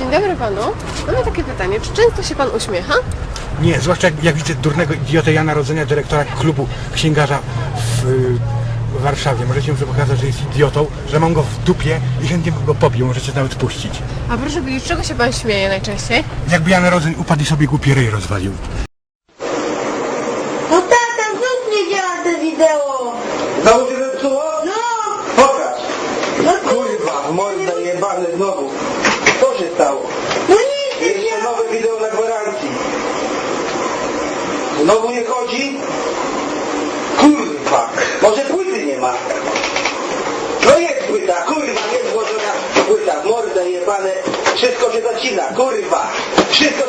Dzień dobry panu. Mamy takie pytanie, czy często się pan uśmiecha? Nie, zwłaszcza jak, jak widzę durnego idiotę Jana Rodzenia, dyrektora klubu księgarza w, y, w Warszawie. Możecie mu pokazać, że jest idiotą, że mam go w dupie i chętnie bym go pobił, możecie nawet puścić. A proszę powiedzieć, czego się pan śmieje najczęściej? Jakby Jan Rodzeń upadł i sobie głupi ryj rozwalił. No tata, znów nie działa to wideo. Znowu się zepsuło? No, Pokaż! no Kurwa, morda jebany znowu. Stało? No nie Jeszcze nowe wideo na gwarancji. Znowu nie chodzi? Kurwa, może płyty nie ma. No jest płyta, kurwa, jest złożona płyta. Morda jebane, wszystko się zacina, kurwa. Wszystko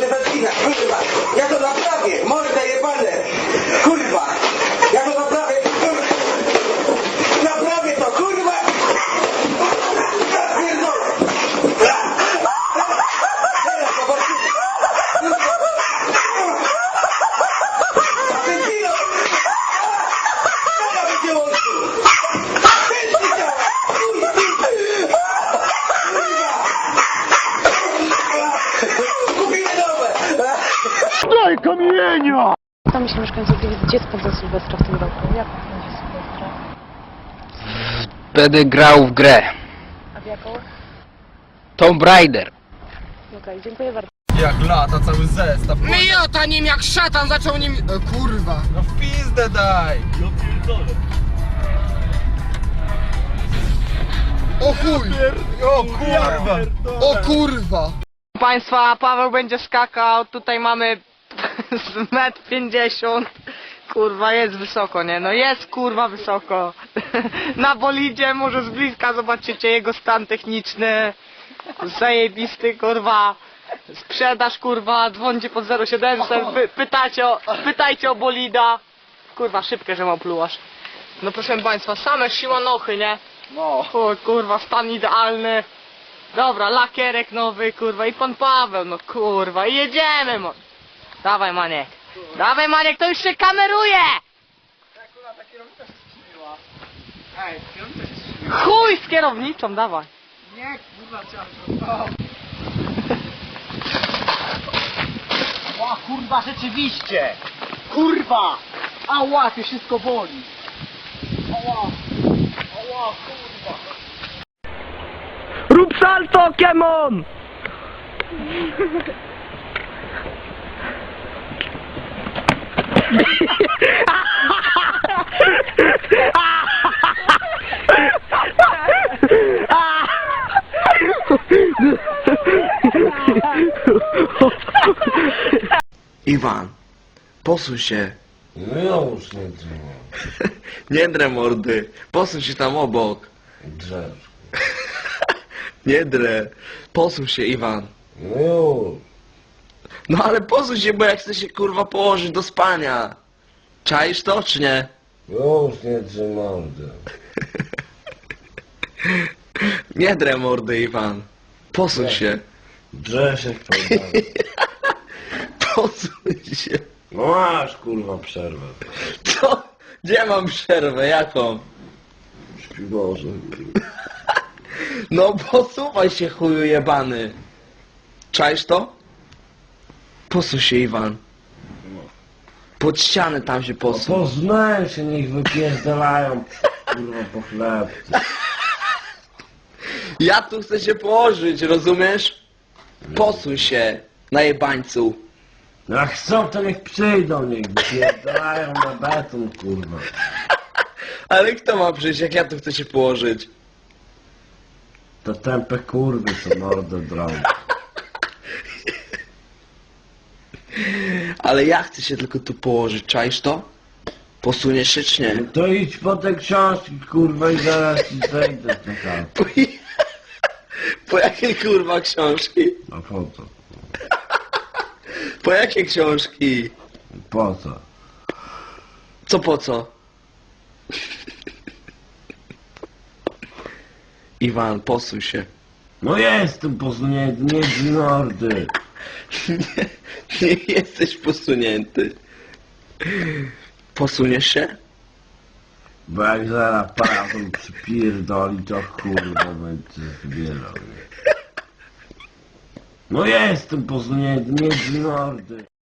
Tam się mieszkańców Gliwic, gdzie spędza Sylwestra w tym roku? Jak będzie Sylwestra? Będę grał w grę. A w jaką? Tomb Raider. Okej, dziękuję bardzo. Jak lata cały zestaw. Myjota nim jak szatan zaczął nim... E, kurwa. No w pizdę daj! O chuj! O kurwa! O kurwa! Państwa, Paweł będzie skakał, tutaj mamy z metr 50. Kurwa, jest wysoko, nie? No jest kurwa wysoko. Na bolidzie może z bliska zobaczycie jego stan techniczny. Zajebisty, kurwa. Sprzedaż, kurwa, dzwońcie pod 0700, py, pytacie o, pytajcie o bolida. Kurwa, szybkie, że mam plułasz. No proszę państwa, same siłanochy, nie? No. O, kurwa, stan idealny. Dobra, lakierek nowy, kurwa, i pan Paweł, no kurwa, i jedziemy, mo. Dawaj, Maniek. Dawaj, Maniek, to już się kameruje! Chuj z kierownicą, dawaj. Nie, kurwa, A kurwa rzeczywiście! Kurwa! Ała, tu wszystko boli! Ała! Ała, kurwa! Rób salto, Kemon! Iwan, posuń się. No ja już nie dzwonię. Nie drę mordy. Posuń się tam obok. Drzew. Nie drę. Posuń się, Iwan. No już. No ale posuń się, bo ja chcę się kurwa położyć do spania. Czaisz to, czy nie? Już nie trzymam. Nie drę mordy, Iwan. Posuń się. Drzew się wpadam. Posuń się. No masz kurwa przerwę. Co? Gdzie mam przerwę? Jaką? Śpi Boże. No posuwaj się, chuju jebany. Czaisz to? Posuń się, Iwan. Pod ścianę tam się posuń. Poznałem się, niech wypierdalają kurwa po chleb. Ja tu chcę się położyć, rozumiesz? Posuń się, na jebańcu. Jak chcą, to niech przyjdą, niech wypierdalają na beton kurwa. Ale kto ma przyjść, jak ja tu chcę się położyć? To tępe kurwy co mordę drą. Ale ja chcę się tylko tu położyć, czaisz to? Posuniesz się czy nie? No to idź po te książki kurwa i zaraz ci zejdę chatę. Po, po jakie kurwa książki? A po co? Po jakie książki? Po co? Co po co? Iwan, posuń się. No jestem posunięty, nie z mordy. Nie, nie jesteś posunięty. Posuniesz się? Bo jak zaraz paraton przypierdoli, to kurwa będzie zbierał. No jestem posunięty między mordy.